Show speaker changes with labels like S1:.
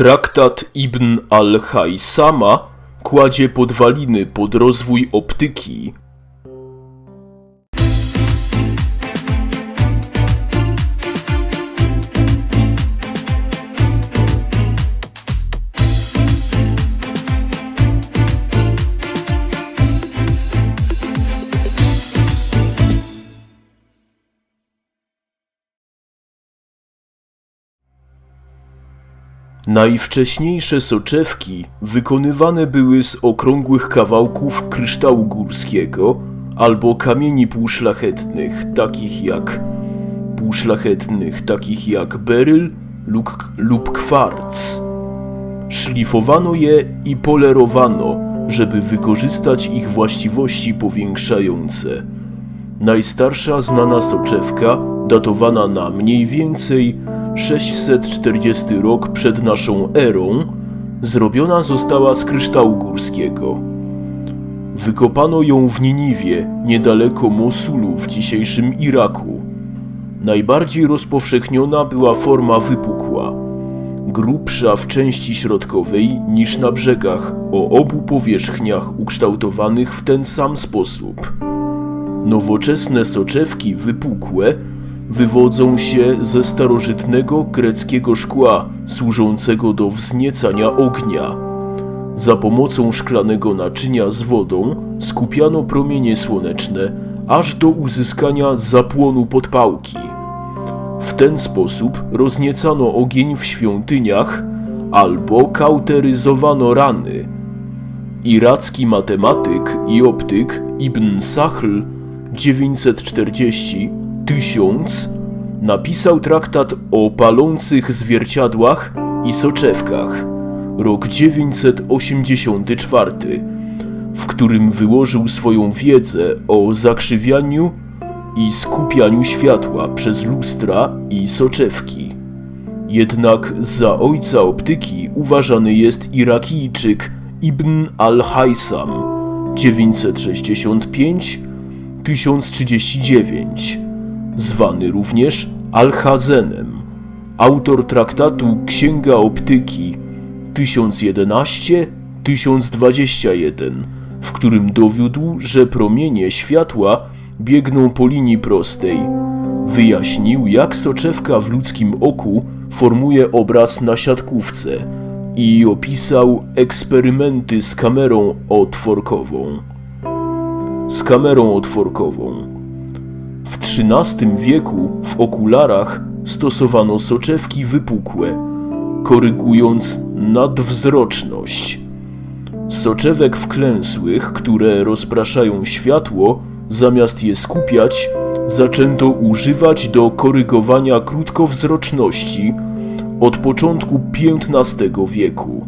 S1: Traktat Ibn al-Haysama kładzie podwaliny pod rozwój optyki. Najwcześniejsze soczewki wykonywane były z okrągłych kawałków kryształu górskiego albo kamieni półszlachetnych, takich jak półszlachetnych, takich jak beryl lub, lub kwarc. Szlifowano je i polerowano, żeby wykorzystać ich właściwości powiększające. Najstarsza znana soczewka, datowana na mniej więcej 640 rok przed naszą erą, zrobiona została z kryształu górskiego. Wykopano ją w Niniwie, niedaleko Mosulu w dzisiejszym Iraku. Najbardziej rozpowszechniona była forma wypukła, grubsza w części środkowej niż na brzegach, o obu powierzchniach ukształtowanych w ten sam sposób. Nowoczesne soczewki wypukłe wywodzą się ze starożytnego greckiego szkła służącego do wzniecania ognia. Za pomocą szklanego naczynia z wodą skupiano promienie słoneczne aż do uzyskania zapłonu podpałki. W ten sposób rozniecano ogień w świątyniach albo kauteryzowano rany. Iracki matematyk i optyk Ibn Sahl 940 1000 napisał traktat o palących zwierciadłach i soczewkach, rok 984, w którym wyłożył swoją wiedzę o zakrzywianiu i skupianiu światła przez lustra i soczewki. Jednak za ojca optyki uważany jest Irakijczyk Ibn al-Haysam 965-1039 zwany również Alhazenem, autor traktatu Księga Optyki 1011-1021, w którym dowiódł, że promienie światła biegną po linii prostej. Wyjaśnił, jak soczewka w ludzkim oku formuje obraz na siatkówce i opisał eksperymenty z kamerą otworkową. Z kamerą otworkową. W XIII wieku w okularach stosowano soczewki wypukłe, korygując nadwzroczność. Soczewek wklęsłych, które rozpraszają światło, zamiast je skupiać, zaczęto używać do korygowania krótkowzroczności od początku XV wieku.